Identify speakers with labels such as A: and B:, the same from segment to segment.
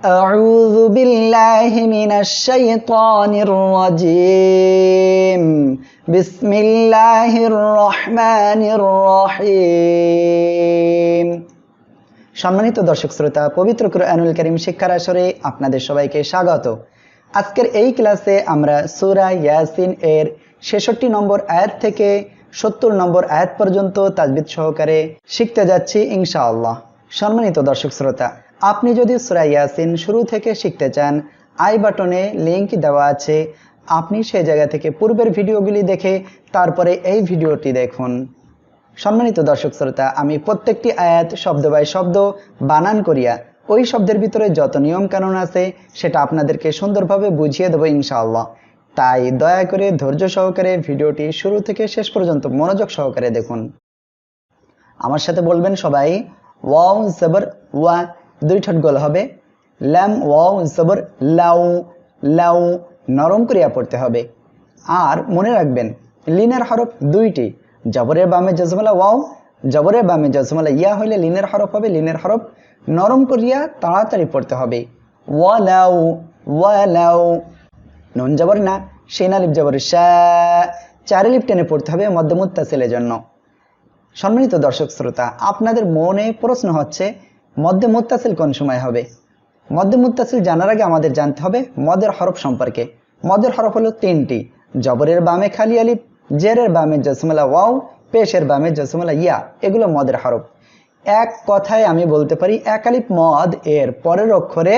A: أعوذ بالله من الشيطان الرجيم بسم الله الرحمن الرحيم সম্মানিত দর্শক শ্রোতা পবিত্র কুরআনুল করিম শিক্ষার আসরে আপনাদের সবাইকে স্বাগত আজকের এই ক্লাসে আমরা সূরা ইয়াসিন এর ছেষট্টি নম্বর আয়াত থেকে সত্তর নম্বর আয়াত পর্যন্ত তাজবিদ সহকারে শিখতে যাচ্ছি ইনশাআল্লাহ সম্মানিত দর্শক শ্রোতা, আপনি যদি সূরা ইয়াসিন শুরু থেকে শিখতে চান, আই বাটনে লিংক দেওয়া আছে। আপনি সেই জায়গা থেকে পূর্বের ভিডিওগুলি দেখে তারপরে এই ভিডিওটি দেখুন। সম্মানিত দর্শক শ্রোতা, আমি প্রত্যেকটি আয়াত শব্দ বাই শব্দ বানান করিয়া ওই শব্দের ভিতরে যত নিয়ম কানুন আছে, সেটা আপনাদেরকে সুন্দরভাবে বুঝিয়ে দেবো ইনশাআল্লাহ। তাই দয়া করে ধৈর্য সহকারে ভিডিওটি শুরু থেকে শেষ পর্যন্ত মনোযোগ সহকারে দেখুন। আমার সাথে বলবেন সবাই ওয়াও জবর ওয়া দুই ঠোঁট গোল হবে। ল্যাম ওয়াও জবর লাউ লাউ, নরম করিয়া পড়তে হবে। আর মনে রাখবেন, লিনের হরফ দুইটি। জবরের বামে জজমালা ওয়াও জবরের বামে জজমালা ইয়া হইলে লিনের হরফ হবে, লিনের হরফ নরম করিয়া তাড়াতাড়ি পড়তে হবে। ওয়ালাউ ওয়ালাউ নুন জবর না, সেনা লিপ জবর শা চারে লিপ টেনে পড়তে হবে মধ্যমুত্তাসিলের জন্য। সম্মানিত দর্শক শ্রোতা, আপনাদের মনে প্রশ্ন হচ্ছে মধ্যে মুত্তাসিল কোন সময় হবে? মধ্যে মুত্তাসিল জানার আগে আমাদের জানতে হবে মদের হরফ সম্পর্কে। মদের হরফ হলো তিনটি, জবরের বামে খালি আলিফ, জেরের বামে জসমলা ওয়াও, পেশের বামে জসমলা ইয়া, এগুলো মদের হরফ। এক কথায় আমি বলতে পারি, এক আলিফ মদ, এর পরের অক্ষরে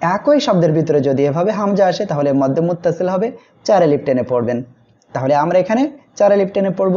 A: একই শব্দের ভিতরে যদি এভাবে হামজা আসে, তাহলে মধ্যে মুত্তাসিল হবে, চার আলিফ টেনে পড়বেন। তাহলে আমরা এখানে চার আলিফ টেনে পড়ব।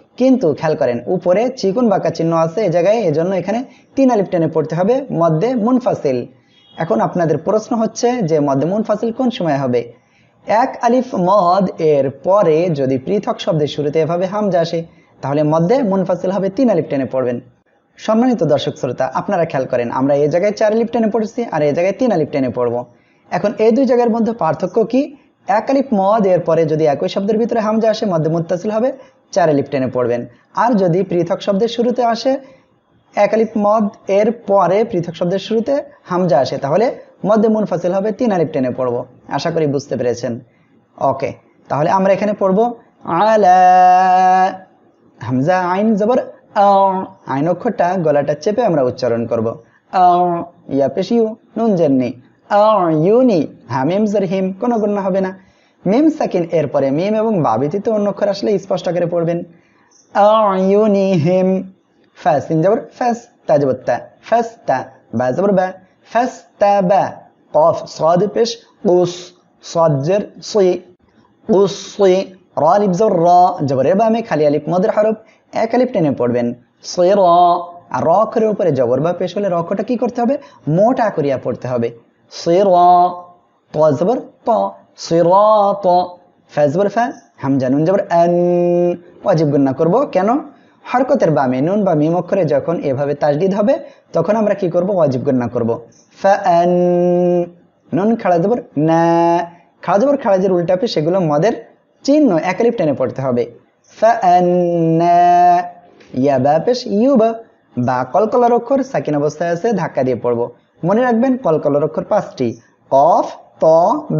A: কিন্তু খেয়াল করেন, উপরে চিকুন বাঁকা চিহ্ন আছে এ জায়গায়, এজন্য এখানে তিন আলিফ টেনে পড়তে হবে মধ্যে মুনফাসিল। এখন আপনাদের প্রশ্ন হচ্ছে যে মধ্যে মুনফাসিল কোন সময় হবে? এক আলিফ মদ এর পরে যদি পৃথক শব্দের শুরুতে এভাবে হামজা আসে, তাহলে মধ্যে মুনফাসিল হবে তিন আলিফ টেনে পড়বেন। সম্মানিত দর্শক শ্রোতা, আপনারা খেয়াল করেন, আমরা এই জায়গায় চার আলিফ টেনে পড়েছি আর এই জায়গায় তিন আলিফ টেনে পড়ব। এখন এই দুই জায়গার মধ্যে পার্থক্য কি? এক আলিফ মদ এর পরে যদি একই শব্দের ভিতরে হামজা আসে মধ্যে মুত্তাসিল হবে চার আলিফ টেনে পড়বেন। আর যদি পৃথক শব্দের শুরুতে আসে, এক আলিফ মদ, এর পরে পৃথক শব্দের শুরুতে হামজা আসে, তাহলে মধ্যে মুনফাসিল হবে তিন আলিফ টেনে পড়ব। আশা করি বুঝতে পেরেছেন। ওকে, তাহলে আমরা এখানে পড়ব হামজা আইন জবর আইন অক্ষরটা গলাটা চেপে আমরা উচ্চারণ করব। ইয়া পেশ ইউ নুন জেননি ইউনি হ্যাঁ মিম জের হিম কোনো গুণা হবে না। মিম সাকিন এরপরে মিম এবং বাবিতিতে অন্য অক্ষর আসলে স্পষ্ট করে পড়বেন। আয়ুনি হিম, ফ্যাস ইন জবর, ফ্যাস, তা জবর, তা, ফ্যাস, তা, বা যাবর বা, ফ্যাস, তা, বা, কফ, সদ, পেশ, উস, সজ্জের, সুই, উস, সুই, র আলিফ জবর, র, জবর, এ বামে খালি আলিপ মদের হরফ, এক আলিপ টেনে পড়বেন। সুই, র, আর র অক্ষরের উপরে জবর বা পেশ হলে রক্ষটা কি করতে হবে? মোটা করিয়া পড়তে হবে। সুই, র ত জবর, ত সই র ত ফা জবর ফা হামজা নুন জবর আন ওয়াজিব গুন্না করব, কেন? হরকতের বামে নুন বা মিম অক্ষরে যখন এভাবে তাজদিদ হবে, তখন আমরা কি করব? ওয়াজিব গুন্না করব। ফা আন নুন খাড়া জবর না। খাড়া জবর খাড়াজের উল্টা পে সেগুলো মদের চিহ্ন একালিপ টেনে পড়তে হবে। ফাআন্না ইয়া বা পেশ ইউ বা কলকলার অক্ষর সাকিন অবস্থায় আছে, ধাক্কা দিয়ে পড়ব। মনে রাখবেন কলকলার অক্ষর পাঁচটি। কফ ত,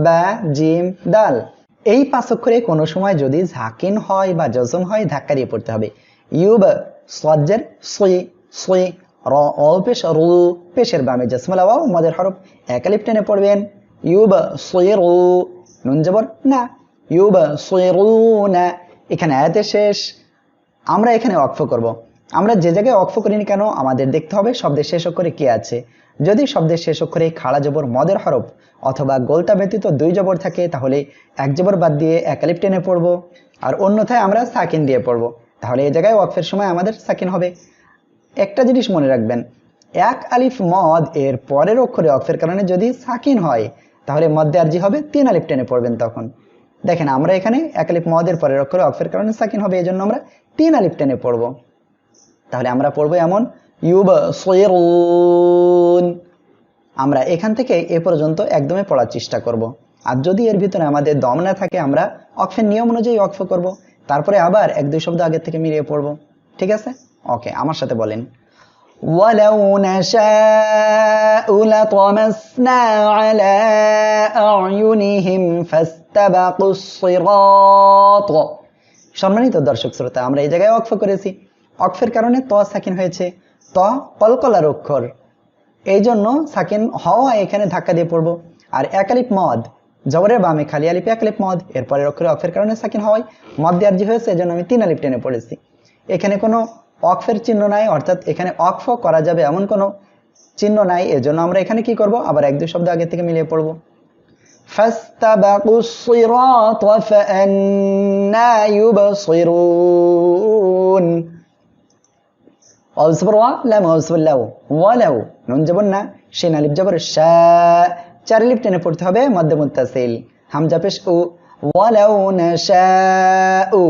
A: বা, জিম, দাল। এই পাঁচ অক্ষরে কোনো সময় যদি ঝাকিন হয় বা জজম হয়, ধাক্কা দিয়ে পড়তে হবে। ইউ বা সজ্জের, সই সই, র, অ, পেশ, রু, পেশের বামে জসমলা ওয়াও মদের হরফ একালিপ টেনে পড়বেন। ইউ বা সই, রু, নুন জবর, না। ইউ বা রু, না। এখানে আয়াতের শেষ। আমরা এখানে অক্ষ করব। আমরা যে জায়গায় অক্ষ করিনি কেন, আমাদের দেখতে হবে শব্দের শেষ অক্ষরে কি আছে। যদি শব্দের শেষ অক্ষরে খাড়া জবর মদের হরফ অথবা গোলটা ব্যতীত দুই জবর থাকে, তাহলে এক জবর বাদ দিয়ে একালিপ টেনে পড়ব। আর অন্যথায় আমরা সাকিন দিয়ে পড়ব। তাহলে এই জায়গায় ওয়াকফের সময় আমাদের সাকিন হবে। একটা জিনিস মনে রাখবেন, এক আলিফ মদ এর পরের অক্ষরে অক্ষের কারণে যদি সাকিন হয়, তাহলে মধ্যে আরজি হবে, তিন আলিফ টেনে পড়বেন তখন। দেখেন, আমরা এখানে একালিপ মদের পরের অক্ষরে অক্ষের কারণে সাকিন হবে এই জন্য আমরা তিন আলিফ টেনে পড়ব। তাহলে আমরা পড়ব এমন ইউব আমরা এখান থেকে এ পর্যন্ত একদমই পড়ার চেষ্টা করব। আর যদি এর ভিতরে আমাদের দম না থাকে আমরা অক্ষের নিয়ম অনুযায়ী অক্ষ করব। তারপরে আবার এক দুই শব্দ আগের থেকে মিলিয়ে পড়ব ঠিক আছে ওকে আমার সাথে বলেন ولو نشاء لطمسنا على أعينهم فاستبقوا الصراط সম্মানিত দর্শক শ্রোতা আমরা এই জায়গায় অক্ষ করেছি অক্ষের কারণে ত সাকিন হয়েছে ত কলকলার অক্ষর এই জন্য সাকিন হওয়া এখানে ধাক্কা দিয়ে পড়বো আর একালিপ মদ জবরের বামে খালি আলিপ একালিপ মদ এরপরের অক্ষরে অক্ষের কারণে সাকিন হওয়ায় মদ দেওয়ার যে হয়েছে এই জন্য আমি তিন আলিপ টেনে পড়েছি এখানে কোনো অক্ষের চিহ্ন নাই অর্থাৎ এখানে অক্ষ করা যাবে এমন কোনো চিহ্ন নাই এজন্য আমরা এখানে কি করব আবার এক দুই শব্দ আগে থেকে মিলিয়ে পড়ব فاستبقوا الصراط فأنا يبصرون অবসবর ওয়া লাম অবসবর লাউ ওয়া লাউ নুন জবর না শিন আলিফ জবর শা চার লিপ টেনে পড়তে হবে মধ্য মুত্তাসিল হামজা পেশ উ ওয়া লাউ নাশাউ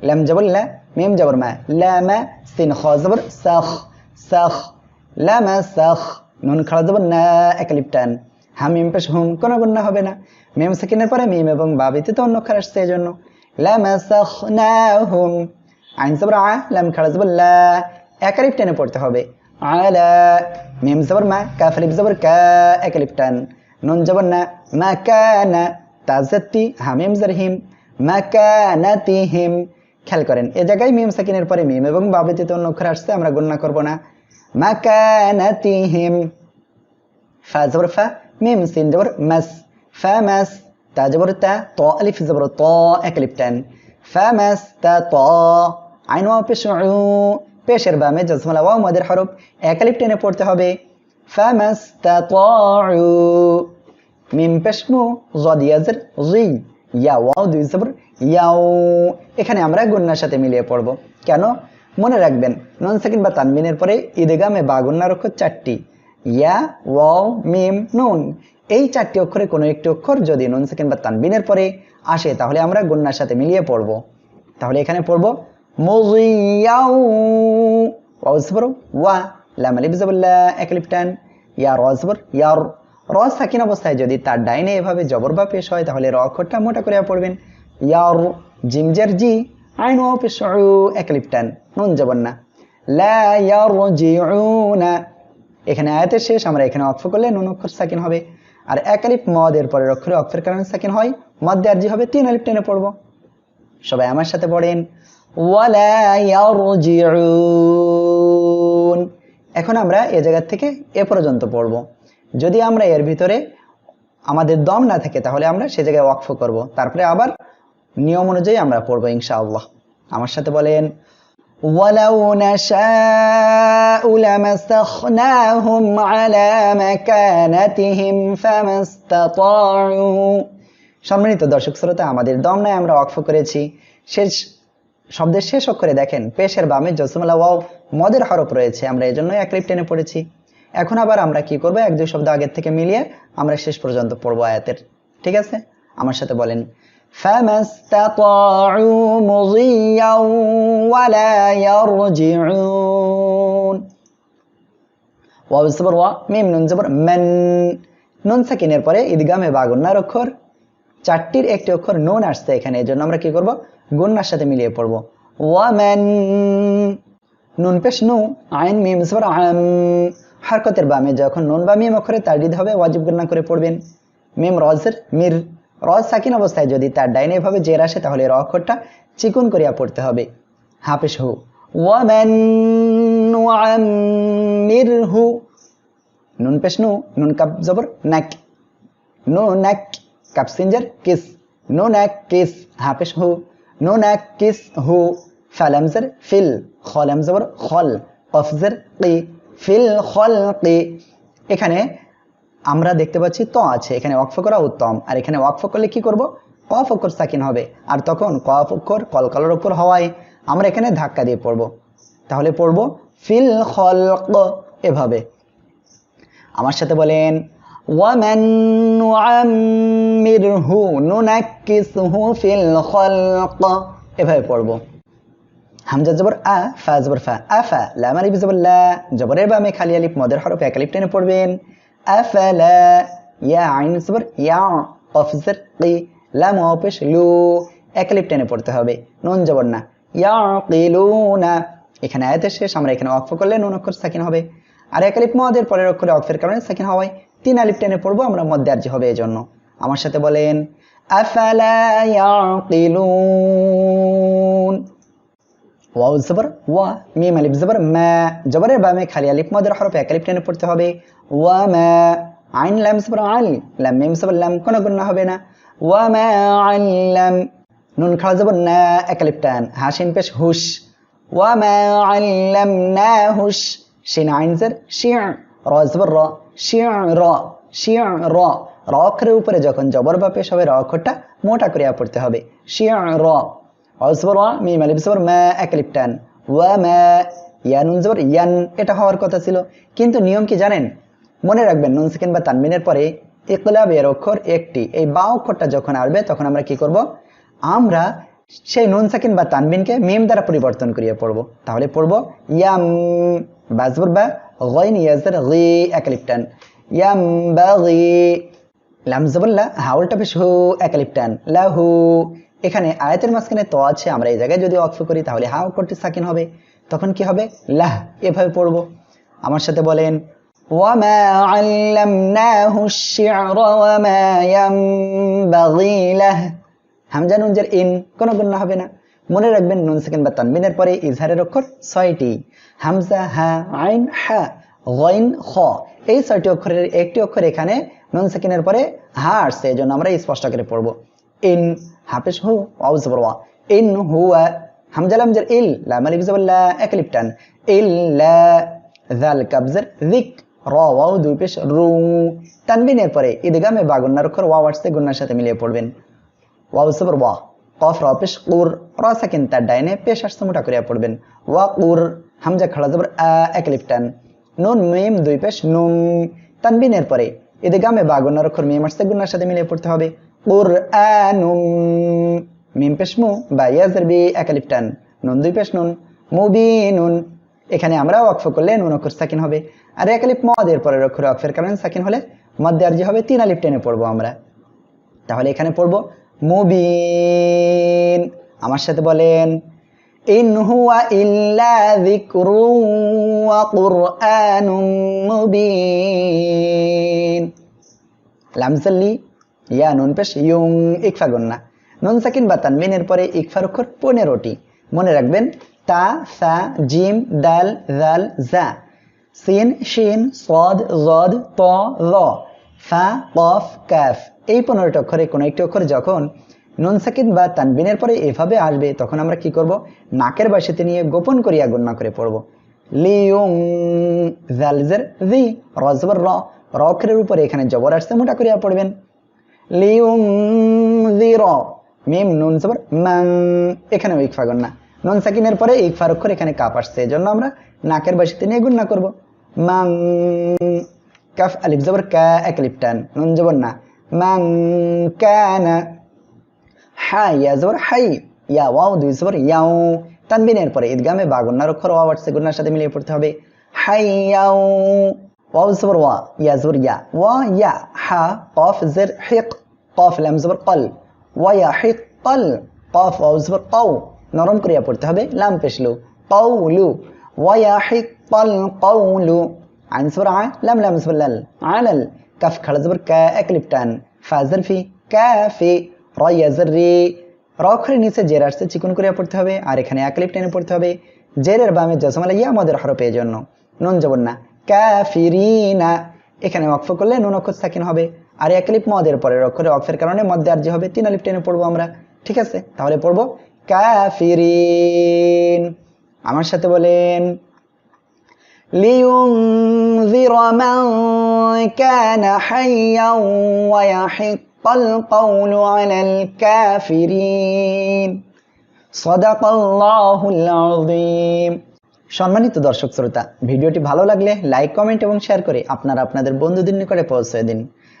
A: লাম জবর লা মিম জবর মা লা মা সিন খ জবর সাখ সাখ লা মা সাখ নুন খাড়া জবর না এক লিপ টান হাম মিম পেশ হুম কোনো গুণা হবে না মিম সেকেন্ডের পরে মিম এবং বা তো অন্য অক্ষর আসছে এই জন্য লা মা সাখ না হুম আইন জবর আ লাম খাড়া জবর লা একালিপ টেনে পড়তে হবে। আলা, মিম জবর মা কাফ আলিফ জবর কা একালিপ টান নুন জবর না, মা কানা তাজাতি হামিম জর হিম মা কানাতি হিম খেয়াল করেন, এ জায়গায় মিম সাকিনের পরে মিম এবং বাবিতে অন্য অক্ষর আসছে, আমরা গণনা করব না। মা কানাতি হিম ফা জবর ফা, মিম সিন জবর মাস। ফা মাস, তা জবর তা, ত আলিফ জবর ত একালিপ টান ফা মাস, তা ত। আইন ওয়া পেশ পেশের বামে জজমালা ওয়াও মদের হরফ একালিপ টেনে পড়তে হবে। ফামাস্তাতাউ। মিম পেশমু, জদ ইয়াজের জি, ইয়া, ওয়াও, দুই জবর, ইয়াও। এখানে আমরা গুন্নার সাথে মিলিয়ে পড়ব। কেন? মনে রাখবেন, নন সেকেন্ড বা তানবিনের পরে ঈদগামে বা গুন্নার অক্ষর চারটি, ইয়া, ওয়াও, মিম, নুন। এই চারটি অক্ষরে কোনো একটি অক্ষর যদি নুন সেকেন্ড বা তানবিনের পরে আসে, তাহলে আমরা গুন্নার সাথে মিলিয়ে পড়ব। তাহলে এখানে পড়ব, মুজিয়াউ। জবর ওয়া লাম আলিফ জবর লা এক আলিফ টান ইয়া র জবর ইয়ার র সাকিন অবস্থায় যদি তার ডাইনে এভাবে জবর বা পেশ হয়, তাহলে র অক্ষরটা মোটা করে পড়বেন। ইয়ার জিমজার জি. আইন ওয়াও পেশ এক আলিফ টান নুন জবর না। লা ইয়ারজিউনা। এখানে আয়াতের শেষ, আমরা এখানে অক্ষ করলে নুন অক্ষর সাকিন হবে। আর এক আলিফ মদের পরের অক্ষরে অক্ষরের কারণে সাকিন হয়। মধ্যে আর জি হবে তিন আলিফ টেনে পড়ব। সবাই আমার সাথে পড়েন। ওয়ালা ইয়ারজিউন। এখন আমরা এ জায়গা থেকে এ পর্যন্ত পড়ব যদি আমরা এর ভিতরে আমাদের দম না থাকে তাহলে আমরা সে জায়গায় ওয়াকফ করব তারপরে আবার নিয়ম অনুযায়ী আমরা পড়বো ইনশাআল্লাহ আমার সাথে বলেন ولو نشاء لمسخناهم على مكانتهم فما استطاعوا সম্মানিত দর্শক শ্রোতা আমাদের দম নাই আমরা ওয়াকফ করেছি শেষ শব্দের শেষ অক্ষরে দেখেন পেশের বামে জসমলা ওয়াও মদের হরফ রয়েছে আমরা এই জন্য এক লিপ টেনে পড়েছি এখন আবার আমরা কি করব এক দুই শব্দ আগের থেকে মিলিয়ে আমরা শেষ পর্যন্ত পড়বো আয়াতের ঠিক আছে আমার সাথে বলেন فما استطاعوا مضيا ولا يرجعون ওয়াও জবর ওয়া মিম নুন জবর মান নুন সাকিনের পরে ঈদগামে বা গুন্নার অক্ষর চারটির একটি অক্ষর নুন আসছে এখানে এই জন্য আমরা কি করব গুন্নার সাথে মিলিয়ে পড়বো ওয়ামান নুন পেশ নু, আইন মিম জবর আম। হারকতের বামে যখন নুন বা মিম অক্ষরে তাড়িদ হবে, ওয়াজিব গণনা করে পড়বেন। মিম রজের মির, রজ সাকিন অবস্থায় যদি তার ডাইনে ভাবে জের আসে, তাহলে র অক্ষরটা চিকুন করিয়া পড়তে হবে। হাফেশ হু। ওয়ামান নুআম্মির হু। নুন পেশ নু, নুন কাপ জবর, নাক। নু, নাক, কাপ সিনজার কিস। নু, নাক, কিস। হাফেশ হু। নু, নাক, কিস হু। ফালামজার ফিল খলাম জবর খল কফজার কি ফিল খল কি এখানে আমরা দেখতে পাচ্ছি ত আছে, এখানে ওয়াকফ করা উত্তম। আর এখানে ওয়াকফ করলে কি করব? কফ অক্ষর সাকিন হবে। আর তখন কফ অক্ষর কলকলার অক্ষর হওয়ায় আমরা এখানে ধাক্কা দিয়ে পড়ব। তাহলে পড়ব ফিল খল এভাবে। আমার সাথে বলেন, ওয়ামান নুআম্মিরহু নুনাক্কিসহু ফিল খালক এভাবে পড়ব। হামজা জবর আ, ফা জবর ফা আফা লাম আলিফ জবর লা, জবরের বামে খালি আলিফ, মদের হরফ এক আলিফ টেনে পড়বেন। আফালা ইয়া, আইন জবর, ইয়া কফ জের কি লাম ওয়া পেশ লু, এক আলিফ টেনে পড়তে হবে। নুন জবর না। ইয়া কিলুনা এখানে আয়াতের শেষ, আমরা এখানে অক্ফ করলে নুন অক্ষর সাকিন হবে। আর এক আলিফ মদের পরের অক্ষরে অক্ফের কারণে সাকিন হওয়ায় তিন আলিফ টেনে পড়ব আমরা মধ্যে আর্জি হবে এজন্য। আমার সাথে বলেন আফালা ইয়াকিলুন ওয়াও জবর, ওয়া, মিম আলিফ জবর, মা, জবরের বামে খালি আলিফ, মদের হরফ এক আলিফ টেনে পড়তে হবে। ওয়া, মা, আইন, লাম জবর, আল, লাম, মিম জবর, লাম কোনো গুণা হবে না। ওয়া ম্যা মা আল্লাম নুন খাওয়া জবর, না, এক আলিফ টান, হাসিন পেশ, হুশ। ওয়া ম্যা মা আল্লাম না, হুশ। শিন, আইন জের শিয়া র জবর, র শিয়া র শিয়া র। র উপরে যখন জবর বা পেশ হবে, র মোটা করিয়া পড়তে হবে। শিয়া র। অসবর মিম আলিফ জবর মা এক আলিফ টান ওয়া মা ইয়া নুন জবর, ইয়ান, এটা হওয়ার কথা ছিল। কিন্তু নিয়ম কি জানেন? মনে রাখবেন, নুন সেকেন্ড বা তানমিনের পরে ইকলাবের অক্ষর একটি। এই বা অক্ষরটা যখন আসবে, তখন আমরা কি করব? আমরা সেই নুন সাকিন বা তানবিনকে মিম দ্বারা পরিবর্তন করিয়ে পড়ব। তাহলে পড়ব, ইয়াম বাজবর বা গইন ইয়াজের গি এক টান ইয়াম বা গি, লাম জবল্লা হাউলটা বেশ হু এক আলিফ টান লাহু এখানে আয়াতের মাঝখানে তো আছে আমরা এই জায়গায় যদি অক্ষ করি তাহলে হা অক্ষরটি সাকিন হবে তখন কি হবে লাহ এভাবে পড়ব আমার সাথে বলেন ওয়ামা আল্লামনাহু الشعر وما ينبغي له হামজা নুনজের ইন কোনো গুণ হবে না মনে রাখবেন নুন সেকেন্ড বা তানবিনের পরে ইজহারের অক্ষর ছয়টি হামজা হা আইন হা গইন খ এই ছয়টি অক্ষরের একটি অক্ষর এখানে নুন সেকেন্ডের পরে হা আসছে এই জন্য আমরা স্পষ্ট করে পড়বো ইন হাফিজ হু ওয়াউজ বরওয়া ইন হুয়া হামজা লামজের ইল লাম আলিফ জাবাল্লা এক আলিফ টান ইল্লা জাল কাবজের যিক র ওয়াও দুই পেশ রু তানবিনের পরে ঈদগামে বা গুন্নার অক্ষর ওয়াও আসছে গুন্নার সাথে মিলিয়ে পড়বেন। ওয়াও সবর ওয়া কফ র পেশ কুর. র সাকিন তার ডাইনে পেশ আসছে মোটা করিয়া পড়বেন। ওয়া কুর. হামজা খাড়া জবর, আ এক আলিফ টান নুন, মিম, দুই পেশ, নুম। তানবিনের পরে ঈদগামে বা গুন্নার অক্ষর মিম আসছে গুন্নার সাথে মিলিয়ে পড়তে হবে। কুরআনুম। মিম পেশ মু, বা ইয়াজের বি এক আলিফ টান। নুন দুই পেশ নুন, মুবিনুন। এখানে আমরা ওয়াকফ করলে নুন অক্ষর সাকিন হবে। আর এক আলিফ মদ এর পরের অক্ষরে ওয়াকফের কারণে সাকিন হলে মধ্যে আরজি হবে, তিন আলিফ টেনে পড়ব আমরা। তাহলে এখানে পড়ব, মুবিন। আমার সাথে বলেন, ইন হুয়া ইল্লা যিকরুন ওয়া কুরআনুম মুবিন। লামজাল্লি ইয়া নুন পেশ ইউং ইকফা গন্না। নুন সাকিন বা তানমিনের পরে ইকফার অক্ষর পনেরোটি। মনে রাখবেন, তা, সা, জিম, দাল, জাল, জা। সিন, শিন, সদ, জদ ত র। ফা, কফ, কাফ। এই পনেরোটি অক্ষরে কোনো একটি অক্ষর যখন নুন সাকিন বা তানবিনের পরে এভাবে আসবে, তখন আমরা কি করব? নাকের বাসাতে নিয়ে গোপন করিয়া গণ্যা করে পড়ব। লিউং জালজের জি রজবর র অক্ষরের উপরে এখানে জবর আসছে, মোটা করিয়া পড়বেন। লিউংজির মিম নুন জবর মাং এখানে ইকফা গন্না নুন সাকিনের পরে ইকফার অক্ষর এখানে কাপ আসছে। এজন্য আমরা নাকের বাসিতে নিয়ে গুণনা করব। মাং কাফ আলিফ জবর কা এক আলিফ নুন জবর না। মাং কানা হা ইয়া জবর হাই। ইয়া ওয়াও দুই জবর ইয়াও। তানবিনের পরে ঈদগামে বা গুন্নার অক্ষর ওয়া আসছে। গুন্নার সাথে মিলিয়ে পড়তে হবে। হাই ইয়াও। واو زبر وا يا زبر يا وا يا ح قاف زر حق قاف لام زبر قل ويا حق قل قاف واو زبر قو নরম করিয়া পড়তে হবে লাম পেশলু قولو ويا حق القول عين زبر ع لام لام زبر لل علل كف خل زبر كا اكلب টান ফাজর ফি কাফি র ইয়া জের রি র অক্ষরের নিচে জের আসছে চিকন করিয়া পড়তে হবে আর এখানে একলিপ টেনে পড়তে হবে জেরের বামে জজমালা ইয়া আমাদের হরফে এই জন্য নুন জবর না কাফিরিনা এখানে ওয়াকফ করলে নুন অক্ষর সাকিন হবে আর এক লিপ মদের পরের অক্ষরে ওয়াকফের কারণে মধ্যে আর্জি হবে তিন আলিপ টেনে পড়বো আমরা ঠিক আছে তাহলে পড়বো কাফিরিন আমার সাথে বলেন لينذر من كان حيا ويحق القول على الكافرين صدق الله العظيم সম্মানিত দর্শক শ্রোতা, ভিডিওটি ভালো লাগলে লাইক কমেন্ট এবং শেয়ার করে আপনারা আপনাদের বন্ধুদের নিকটে পৌঁছে দিন,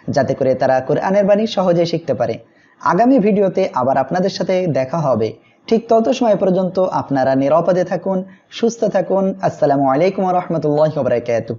A: যাতে করে তারা কোরআনের বাণী সহজে শিখতে পারে। আগামী ভিডিওতে আবার আপনাদের সাথে দেখা হবে। ঠিক তত সময় পর্যন্ত আপনারা নিরাপদে থাকুন, সুস্থ থাকুন। আসসালামু আলাইকুম রহমতুল্লাহ বারকাতুহ।